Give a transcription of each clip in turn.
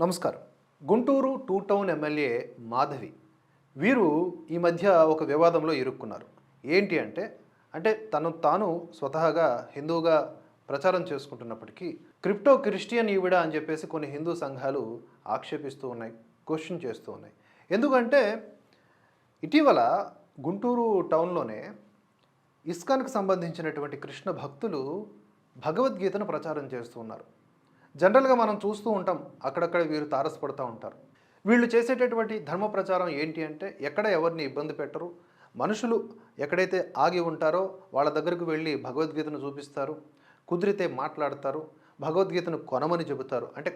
నమస్కారం. Guntur two town MLA Madhavi. వీరు ఈ మధ్య ఒక వివాదంలో ఇరుక్కున్నారు. ఏంటి అంటే అంటే తను తాను స్వతహాగా హిందువుగా ప్రచారం చేసుకుంటున్నప్పటికీ క్రిప్టో క్రిస్టియన్ ఈవిడ అని చెప్పేసి కొన్ని హిందూ సంఘాలు ఆక్షేపిస్తూ ఉన్నాయి క్వశ్చన్ చేస్తూ ఉన్నాయి. ఎందుకంటే ఇటీవల గుంటూరు టౌన్లోనే ఇస్కాన్కి సంబంధించినటువంటి కృష్ణ భక్తులు భగవద్గీతను ప్రచారం చేస్తూ ఉన్నారు. జనరల్గా మనం చూస్తూ ఉంటాం అక్కడక్కడ వీరు తారసపడుతూ ఉంటారు. వీళ్ళు చేసేటటువంటి ధర్మ ప్రచారం ఏంటి అంటే ఎక్కడ ఎవరిని ఇబ్బంది పెట్టరు మనుషులు ఎక్కడైతే ఆగి ఉంటారో వాళ్ళ దగ్గరకు వెళ్ళి భగవద్గీతను చూపిస్తారు కుదిరితే మాట్లాడతారు భగవద్గీతను కొనమని చెబుతారు. అంటే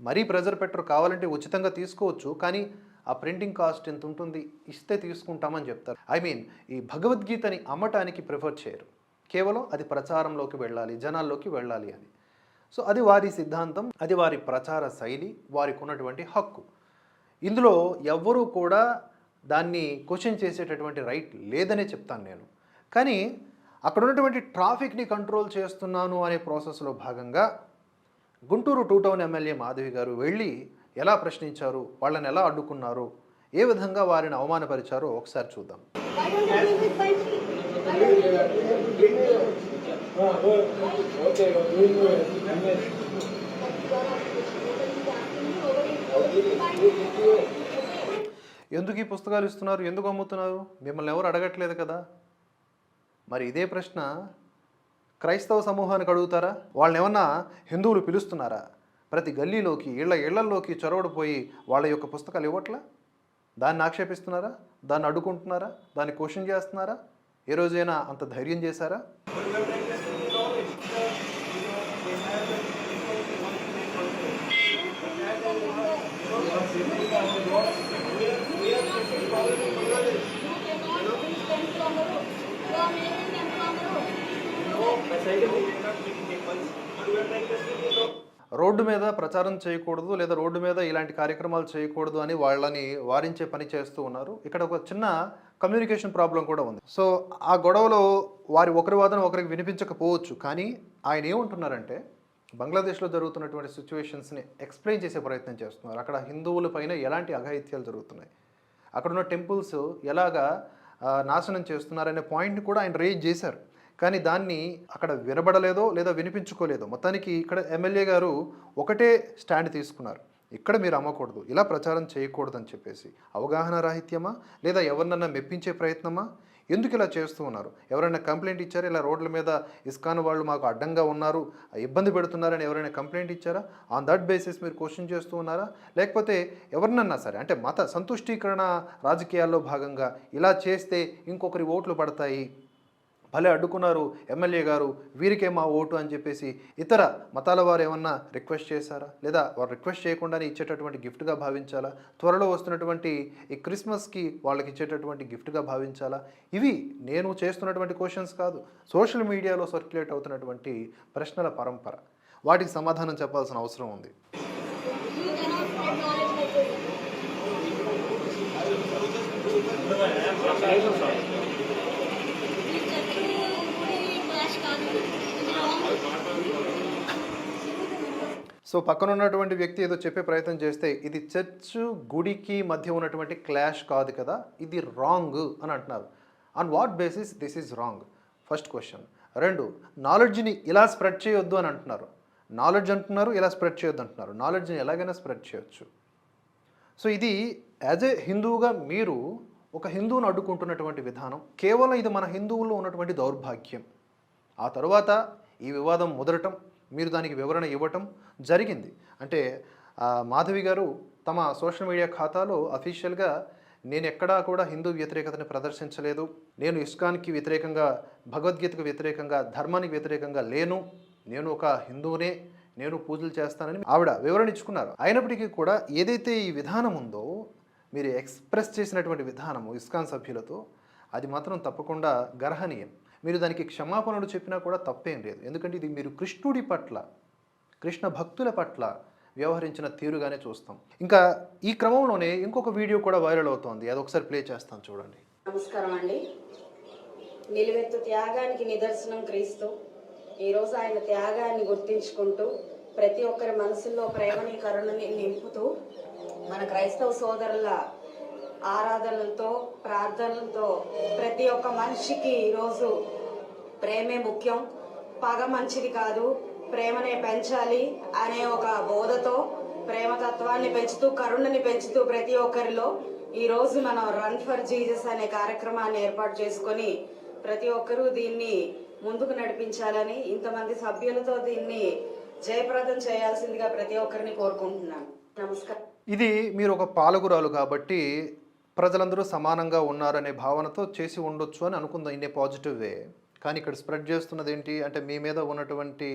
మరీ ప్రెజర్ పెట్టరు కావాలంటే ఉచితంగా తీసుకోవచ్చు కానీ ఆ ప్రింటింగ్ కాస్ట్ ఎంత ఉంటుంది ఇస్తే తీసుకుంటామని చెప్తారు. ఐ మీన్ ఈ భగవద్గీతని అమ్మటానికి ప్రిఫర్ చేయరు. కేవలం అది ప్రచారంలోకి వెళ్ళాలి జనాల్లోకి వెళ్ళాలి అని. సో అది వారి సిద్ధాంతం అది వారి ప్రచార శైలి వారికి ఉన్నటువంటి హక్కు. ఇందులో ఎవ్వరూ కూడా దాన్ని క్వశ్చన్ చేసేటటువంటి రైట్ లేదనే చెప్తాను నేను. కానీ అక్కడ ఉన్నటువంటి ట్రాఫిక్ని కంట్రోల్ చేస్తున్నాను అనే ప్రాసెస్లో భాగంగా Guntur two town MLA Madhavi గారు వెళ్ళి ఎలా ప్రశ్నించారు వాళ్ళని ఎలా అడ్డుకున్నారు ఏ విధంగా వారిని అవమానపరిచారో ఒకసారి చూద్దాం. Okay, we're doing ఎందుకు ఈ పుస్తకాలు ఇస్తున్నారు? ఎందుకు అమ్ముతున్నారు? మిమ్మల్ని ఎవరు అడగట్లేదు కదా? మరి ఇదే ప్రశ్న క్రైస్తవ సమూహానికి అడుగుతారా? వాళ్ళని ఏమన్నా హిందువులు పిలుస్తున్నారా? ప్రతి గల్లీలోకి ఇళ్ళ ఇళ్ళలోకి చొరవడిపోయి వాళ్ళ యొక్క పుస్తకాలు ఇవ్వట్లా? దాన్ని ఆక్షేపిస్తున్నారా? దాన్ని అడ్డుకుంటున్నారా? దాన్ని క్వశ్చన్ చేస్తున్నారా? ఏ రోజైనా అంత ధైర్యం చేశారా? రోడ్డు మీద ప్రచారం చేయకూడదు లేదా రోడ్డు మీద ఇలాంటి కార్యక్రమాలు చేయకూడదు అని వాళ్ళని వారించే పని చేస్తూ ఉన్నారు. ఇక్కడ ఒక చిన్న కమ్యూనికేషన్ ప్రాబ్లం కూడా ఉంది. సో ఆ గొడవలో వారి ఒకరి వాదన ఒకరికి వినిపించకపోవచ్చు. కానీ ఆయన ఏమంటున్నారంటే బంగ్లాదేశ్లో జరుగుతున్నటువంటి సిచ్యువేషన్స్ని ఎక్స్ప్లెయిన్ చేసే ప్రయత్నం చేస్తున్నారు. అక్కడ హిందువుల పైన ఎలాంటి అఘాయిత్యాలు జరుగుతున్నాయి? అక్కడ ఉన్న టెంపుల్స్ ఎలాగా నాశనం చేస్తున్నారనే పాయింట్ని కూడా ఆయన రేజ్ చేశారు. కానీ దాన్ని అక్కడ వినబడలేదో లేదా వినిపించుకోలేదో మొత్తానికి ఇక్కడ ఎమ్మెల్యే గారు ఒకటే స్టాండ్ తీసుకున్నారు. ఇక్కడ మీరు అమ్మకూడదు. ఇలా ప్రచారం చేయకూడదని చెప్పేసి అవగాహన రాహిత్యమా? లేదా ఎవరినన్నా మెప్పించే ప్రయత్నమా? ఎందుకు ఇలా చేస్తూ ఉన్నారు? ఎవరైనా కంప్లైంట్ ఇచ్చారా? ఇలా రోడ్ల మీద ఇస్కాన్ వాళ్ళు మాకు అడ్డంగా ఉన్నారు. ఇబ్బంది పెడుతున్నారని ఎవరైనా కంప్లైంట్ ఇచ్చారా? ఆన్ దట్ బేసిస్ మీరు క్వశ్చన్ చేస్తూ ఉన్నారా? లేకపోతే ఎవరినన్నా సరే అంటే మత సంతుష్టీకరణ రాజకీయాల్లో భాగంగా ఇలా చేస్తే ఇంకొకరి ఓట్లు పడతాయి? భలే అడ్డుకున్నారు ఎమ్మెల్యే గారు. వీరికే మా ఓటు అని చెప్పేసి ఇతర మతాల వారు ఏమన్నా రిక్వెస్ట్ చేశారా? లేదా వారు రిక్వెస్ట్ చేయకుండానే ఇచ్చేటటువంటి గిఫ్ట్గా భావించాలా? త్వరలో వస్తున్నటువంటి ఈ క్రిస్మస్కి వాళ్ళకి ఇచ్చేటటువంటి గిఫ్ట్గా భావించాలా? ఇవి నేను చేస్తున్నటువంటి క్వశ్చన్స్ కాదు. సోషల్ మీడియాలో సర్క్యులేట్ అవుతున్నటువంటి ప్రశ్నల పరంపర. వాటికి సమాధానం చెప్పాల్సిన అవసరం ఉంది. You cannot spread knowledge like this. ఈ చర్చ్ గుడి క్లాష్ కాదు ఇది wrong. సో పక్కన ఉన్నటువంటి వ్యక్తి ఏదో చెప్పే ప్రయత్నం చేస్తే ఇది చర్చ్ గుడికి మధ్య ఉన్నటువంటి క్లాష్ కాదు కదా ఇది రాంగ్ అని అంటున్నారు. On what basis this is wrong first question రెండు నాలెడ్జ్ని ఇలా స్ప్రెడ్ చేయొద్దు అని అంటున్నారు. నాలెడ్జ్ అంటున్నారు ఇలా స్ప్రెడ్ చేయొద్దు అంటున్నారు. నాలెడ్జ్ని ఎలాగైనా స్ప్రెడ్ చేయొచ్చు. సో ఇది యాజ్ ఏ హిందువుగా మీరు ఒక హిందువును అడ్డుకుంటున్నటువంటి విధానం కేవలం ఇది మన హిందువుల్లో ఉన్నటువంటి దౌర్భాగ్యం. ఆ తర్వాత ఈ వివాదం ముదరటం మీరు దానికి వివరణ ఇవ్వటం జరిగింది. అంటే మాధవి గారు తమ సోషల్ మీడియా ఖాతాలో అఫీషియల్గా నేను ఎక్కడా కూడా హిందూ వ్యతిరేకతను ప్రదర్శించలేదు. నేను ఇస్కాన్కి వ్యతిరేకంగా భగవద్గీతకు వ్యతిరేకంగా ధర్మానికి వ్యతిరేకంగా లేను. నేను ఒక హిందువునే. నేను పూజలు చేస్తానని ఆవిడ వివరణ ఇచ్చుకున్నారు. అయినప్పటికీ కూడా ఏదైతే ఈ విధానం ఉందో మీరు ఎక్స్ప్రెస్ చేసినటువంటి విధానము ఇస్కాన్ సభ్యులతో అది మాత్రం తప్పకుండా గర్హనీయం. మీరు దానికి క్షమాపణలు చెప్పినా కూడా తప్పేం లేదు. ఎందుకంటే ఇది మీరు కృష్ణుడి పట్ల కృష్ణ భక్తుల పట్ల వ్యవహరించిన తీరుగానే చూస్తాం. ఇంకా ఈ క్రమంలోనే ఇంకొక వీడియో కూడా వైరల్ అవుతోంది. అది ఒకసారి ప్లే చేస్తాను చూడండి. నమస్కారం అండి. నిలువెత్తు త్యాగానికి నిదర్శనం క్రీస్తు. ఈరోజు ఆయన త్యాగాన్ని గుర్తించుకుంటూ ప్రతి ఒక్కరి మనసుల్లో ప్రేమని కరుణని నింపుతూ మన క్రైస్తవ సోదరుల ఆరాధనలతో ప్రార్థనలతో ప్రతి ఒక్క మనిషికి ఈరోజు ప్రేమే ముఖ్యం. పగ మంచిది కాదు ప్రేమనే పెంచాలి అనే ఒక బోధతో ప్రేమతత్వాన్ని పెంచుతూ కరుణని పెంచుతూ ప్రతి ఒక్కరిలో ఈరోజు మనం రన్ ఫర్ జీసస్ అనే కార్యక్రమాన్ని ఏర్పాటు చేసుకొని ప్రతి ఒక్కరూ దీన్ని ముందుకు నడిపించాలని ఇంతమంది సభ్యులతో దీన్ని జయప్రదం చేయాల్సిందిగా ప్రతి ఒక్కరిని కోరుకుంటున్నాను. నమస్కారం. ఇది మీరు ఒక పాలకురాలు కాబట్టి ప్రజలందరూ సమానంగా ఉన్నారనే భావనతో చేసి ఉండొచ్చు అని అనుకుందాం ఏ పాజిటివ్ వే. కానీ ఇక్కడ స్ప్రెడ్ చేస్తున్నది ఏంటి అంటే మీ మీద ఉన్నటువంటి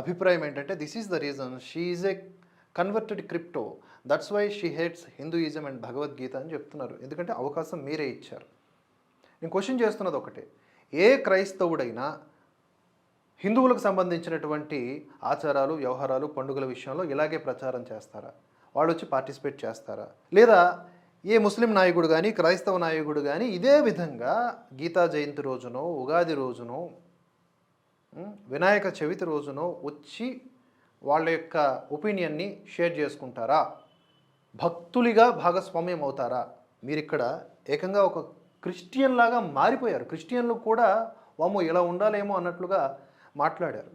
అభిప్రాయం ఏంటంటే this is the reason. She is a converted crypto. That's why she hates Hinduism and Bhagavad Gita అని చెప్తున్నారు. ఎందుకంటే అవకాశం మీరే ఇచ్చారు. నేను క్వశ్చన్ చేస్తున్నది ఒకటే. ఏ క్రైస్తవుడైనా హిందువులకు సంబంధించినటువంటి ఆచారాలు వ్యవహారాలు పండుగల విషయంలో ఇలాగే ప్రచారం చేస్తారా? వాళ్ళు వచ్చి పార్టిసిపేట్ చేస్తారా? లేదా ఏ ముస్లిం నాయకుడు కానీ క్రైస్తవ నాయకుడు కానీ ఇదే విధంగా గీతా జయంతి రోజునో ఉగాది రోజునో వినాయక చవితి రోజునో వచ్చి వాళ్ళ యొక్క ఒపీనియన్ని షేర్ చేసుకుంటారా? భక్తులుగా భాగస్వామ్యం అవుతారా? మీరు ఇక్కడ ఏకంగా ఒక క్రిస్టియన్ లాగా మారిపోయారు. క్రిస్టియన్లు కూడా వామో ఇలా ఉండాలేమో అన్నట్లుగా మాట్లాడారు.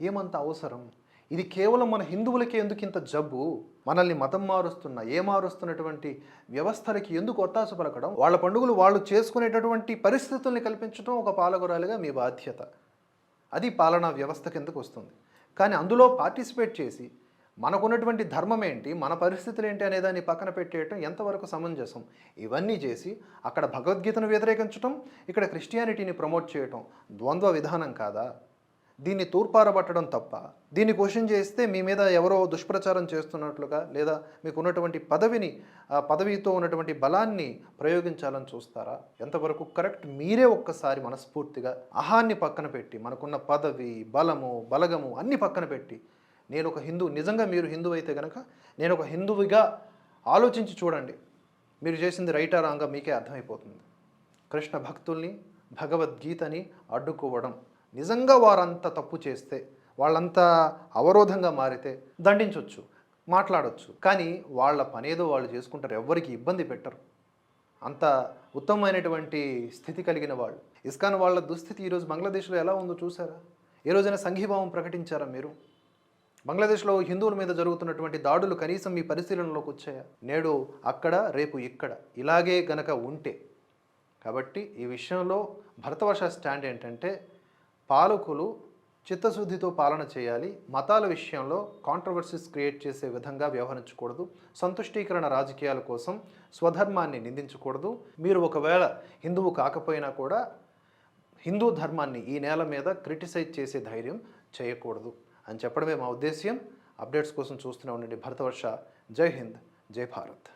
ఏమంత అవసరం? ఇది కేవలం మన హిందువులకే ఎందుకు ఇంత జబ్బు? మనల్ని మతం మారుస్తున్న ఏ మారుస్తున్నటువంటి వ్యవస్థలకి ఎందుకు ఒత్తాస పలకడం వాళ్ళ పండుగలు వాళ్ళు చేసుకునేటటువంటి పరిస్థితుల్ని కల్పించడం ఒక పాలకురాలిగా మీ బాధ్యత. అది పాలనా వ్యవస్థ కిందకు వస్తుంది? కానీ అందులో పార్టిసిపేట్ చేసి మనకున్నటువంటి ధర్మం ఏంటి? మన పరిస్థితులు ఏంటి అనే దాన్ని పక్కన పెట్టేయటం ఎంతవరకు సమంజసం? ఇవన్నీ చేసి అక్కడ భగవద్గీతను వ్యతిరేకించటం ఇక్కడ క్రిస్టియానిటీని ప్రమోట్ చేయటం ద్వంద్వ విధానం కాదా? దీన్ని తూర్పారబట్టడం తప్ప దీన్ని క్వశ్చన్ చేస్తే మీ మీద ఎవరో దుష్ప్రచారం చేస్తున్నట్లుగా లేదా మీకు ఉన్నటువంటి పదవిని ఆ పదవితో ఉన్నటువంటి బలాన్ని ప్రయోగించాలని చూస్తారా? ఎంతవరకు కరెక్ట్? మీరే ఒక్కసారి మనస్ఫూర్తిగా అహాన్ని పక్కన పెట్టి మనకున్న పదవి బలము బలగము అన్ని పక్కన పెట్టి నేను ఒక హిందూ నిజంగా మీరు హిందువు అయితే కనుక నేను ఒక హిందువుగా ఆలోచించి చూడండి. మీరు చేసింది రైటా రాంగా మీకే అర్థమైపోతుంది. కృష్ణ భక్తుల్ని భగవద్గీతని అడ్డుకోవడం. నిజంగా వారంత తప్పు చేస్తే వాళ్ళంతా అవరోధంగా మారితే దండించవచ్చు మాట్లాడవచ్చు కానీ వాళ్ళ పనేదో వాళ్ళు చేసుకుంటారు ఎవ్వరికి ఇబ్బంది పెట్టరు. అంత ఉత్తమమైనటువంటి స్థితి కలిగిన వాళ్ళు. ఇస్కాన్ వాళ్ళ దుస్థితి ఈరోజు బంగ్లాదేశ్లో ఎలా ఉందో చూసారా ఏ రోజైనా సంఘీభావం ప్రకటించారా మీరు? బంగ్లాదేశ్లో హిందువుల మీద జరుగుతున్నటువంటి దాడులు కనీసం మీ పరిశీలనలోకి వచ్చాయా? నేడు అక్కడ రేపు ఇక్కడ. ఇలాగే గనక ఉంటే. కాబట్టి ఈ విషయంలో భరతవర్ష స్టాండ్ ఏంటంటే పాలకులు చిత్తశుద్ధితో పాలన చేయాలి మతాల విషయంలో కాంట్రవర్సీస్ క్రియేట్ చేసే విధంగా వ్యవహరించకూడదు సంతుష్టీకరణ రాజకీయాల కోసం స్వధర్మాన్ని నిందించకూడదు. మీరు ఒకవేళ హిందువు కాకపోయినా కూడా హిందూ ధర్మాన్ని ఈ నేల మీద క్రిటిసైజ్ చేసే ధైర్యం చేయకూడదు అని చెప్పడమే మా ఉద్దేశ్యం. అప్డేట్స్ కోసం చూస్తూనే ఉండండి. భరతవర్ష జై హింద్ జై భారత్.